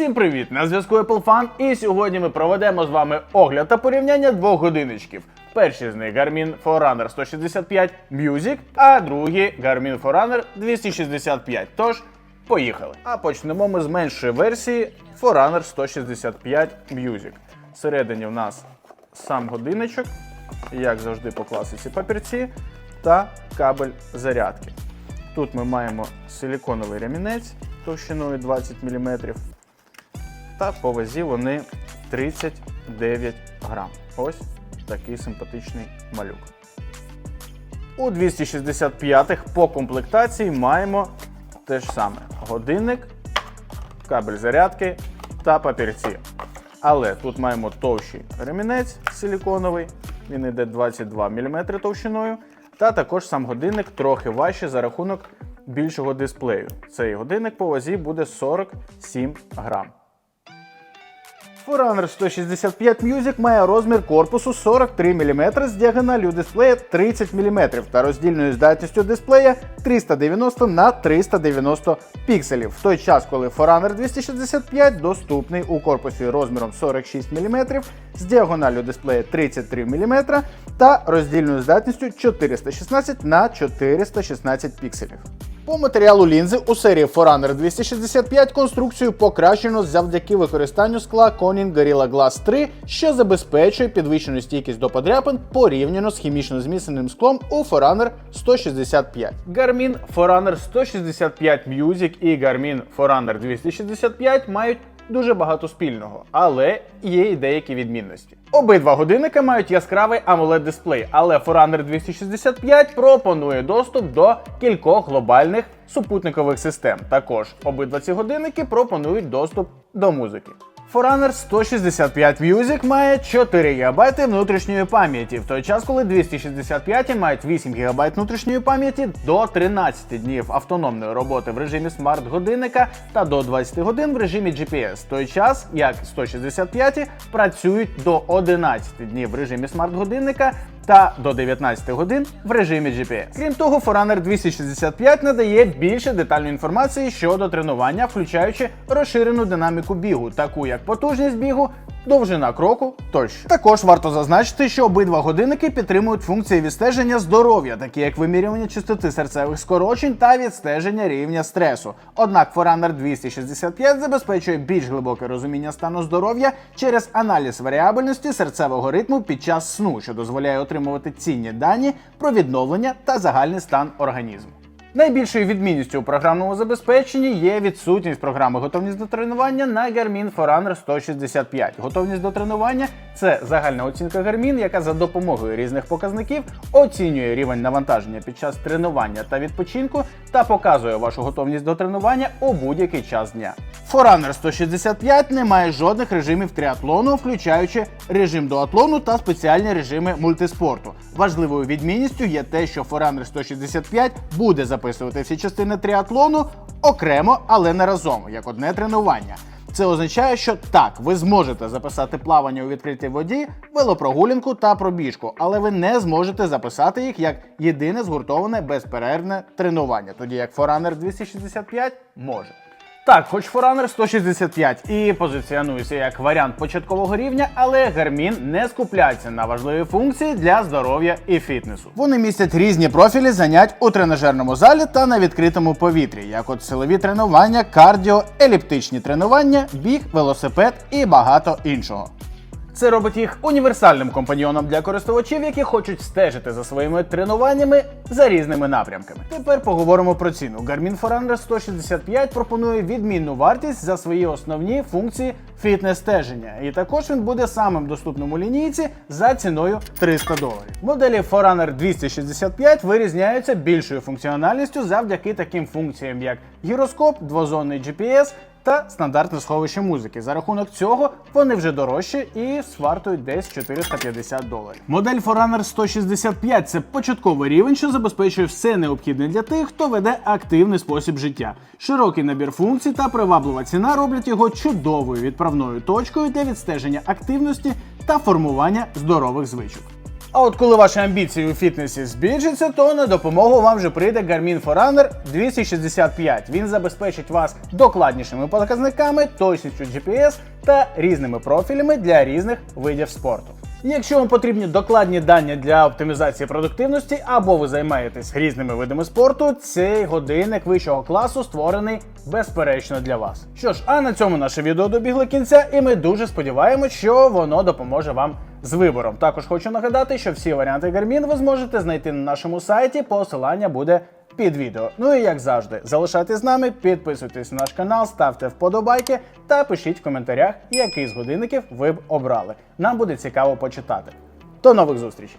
Всім привіт! На зв'язку Apple Fan і сьогодні ми проведемо з вами огляд та порівняння двох годинничків. Перший з них Garmin Forerunner 165 Music, а другий Garmin Forerunner 265. Тож, поїхали. А почнемо ми з меншої версії Forerunner 165 Music. Всередині в нас сам годинничок, як завжди по класиці папірці, та кабель зарядки. Тут ми маємо силіконовий ремінець товщиною 20 мм. Та по вазі вони 39 грам. Ось такий симпатичний малюк. У 265-х по комплектації маємо те ж саме: годинник, кабель зарядки та папірці. Але тут маємо товщий ремінець силіконовий, він йде 22 мм товщиною. Та також сам годинник трохи важче за рахунок більшого дисплею. Цей годинник по вазі буде 47 грам. Forerunner 165 Music має розмір корпусу 43 мм з діагоналлю дисплея 30 мм та роздільною здатністю дисплея 390 на 390 пікселів. В той час, коли Forerunner 265 доступний у корпусі розміром 46 мм з діагоналлю дисплея 33 мм та роздільною здатністю 416 на 416 пікселів. По матеріалу лінзи у серії Forerunner 265 конструкцію покращено завдяки використанню скла Corning Gorilla Glass 3, що забезпечує підвищену стійкість до подряпин порівняно з хімічно зміцненим склом у Forerunner 165. Garmin Forerunner 165 Music і Garmin Forerunner 265 мають дуже багато спільного, але є і деякі відмінності. Обидва годинника мають яскравий amoled дисплей, але Forerunner 265 пропонує доступ до кількох глобальних супутникових систем. Також обидва ці годинники пропонують доступ до музики. Forerunner 165 Music має 4 ГБ внутрішньої пам'яті, в той час, коли 265 мають 8 ГБ внутрішньої пам'яті до 13 днів автономної роботи в режимі смарт-годинника та до 20 годин в режимі GPS, в той час як 165 працюють до 11 днів в режимі смарт-годинника та до 19 годин в режимі GPS. Крім того, Forerunner 265 надає більше детальної інформації щодо тренування, включаючи розширену динаміку бігу, таку як потужність бігу, довжина кроку тощо. Також варто зазначити, що обидва годинники підтримують функції відстеження здоров'я, такі як вимірювання частоти серцевих скорочень та відстеження рівня стресу. Однак Forerunner 265 забезпечує більш глибоке розуміння стану здоров'я через аналіз варіабельності серцевого ритму під час сну, що дозволяє отримувати цінні дані про відновлення та загальний стан організму. Найбільшою відмінністю у програмному забезпеченні є відсутність програми готовність до тренування на Garmin Forerunner 165. Готовність до тренування це загальна оцінка Garmin, яка за допомогою різних показників оцінює рівень навантаження під час тренування та відпочинку та показує вашу готовність до тренування у будь-який час дня. Forerunner 165 не має жодних режимів тріатлону, включаючи режим дуатлону та спеціальні режими мультиспорту. Важливою відмінністю є те, що Forerunner 165 буде записувати всі частини тріатлону окремо, але не разом, як одне тренування. Це означає, що так, ви зможете записати плавання у відкритій воді, велопрогулянку та пробіжку, але ви не зможете записати їх як єдине згуртоване безперервне тренування, тоді як Forerunner 265 може. Так, хоч Forerunner 165 і позиціонується як варіант початкового рівня, але Garmin не скупляється на важливі функції для здоров'я і фітнесу. Вони містять різні профілі занять у тренажерному залі та на відкритому повітрі, як от силові тренування, кардіо, еліптичні тренування, біг, велосипед і багато іншого. Це робить їх універсальним компаньйоном для користувачів, які хочуть стежити за своїми тренуваннями за різними напрямками. Тепер поговоримо про ціну. Garmin Forerunner 165 пропонує відмінну вартість за свої основні функції фітнес-стеження. І також він буде самим доступним у лінійці за ціною 300 доларів. Моделі Forerunner 265 вирізняються більшою функціональністю завдяки таким функціям, як гіроскоп, двозонний GPS та стандартне сховище музики. За рахунок цього вони вже дорожчі і свартують десь 450 доларів. Модель Forerunner 165 це початковий рівень, що забезпечує все необхідне для тих, хто веде активний спосіб життя. Широкий набір функцій та приваблива ціна роблять його чудовою відправною точкою для відстеження активності та формування здорових звичок. А от коли ваші амбіції у фітнесі збільшаться, то на допомогу вам вже прийде Garmin Forerunner 265. Він забезпечить вас докладнішими показниками, точністю GPS та різними профілями для різних видів спорту. Якщо вам потрібні докладні дані для оптимізації продуктивності або ви займаєтесь різними видами спорту, цей годинник вищого класу створений безперечно для вас. Що ж, а на цьому наше відео добігло кінця, і ми дуже сподіваємось, що воно допоможе вам з вибором. Також хочу нагадати, що всі варіанти Garmin ви зможете знайти на нашому сайті. Посилання буде під відео. Ну і як завжди, залишайтесь з нами, підписуйтесь на наш канал, ставте вподобайки та пишіть в коментарях, який з годинників ви б обрали. Нам буде цікаво почитати. До нових зустрічей!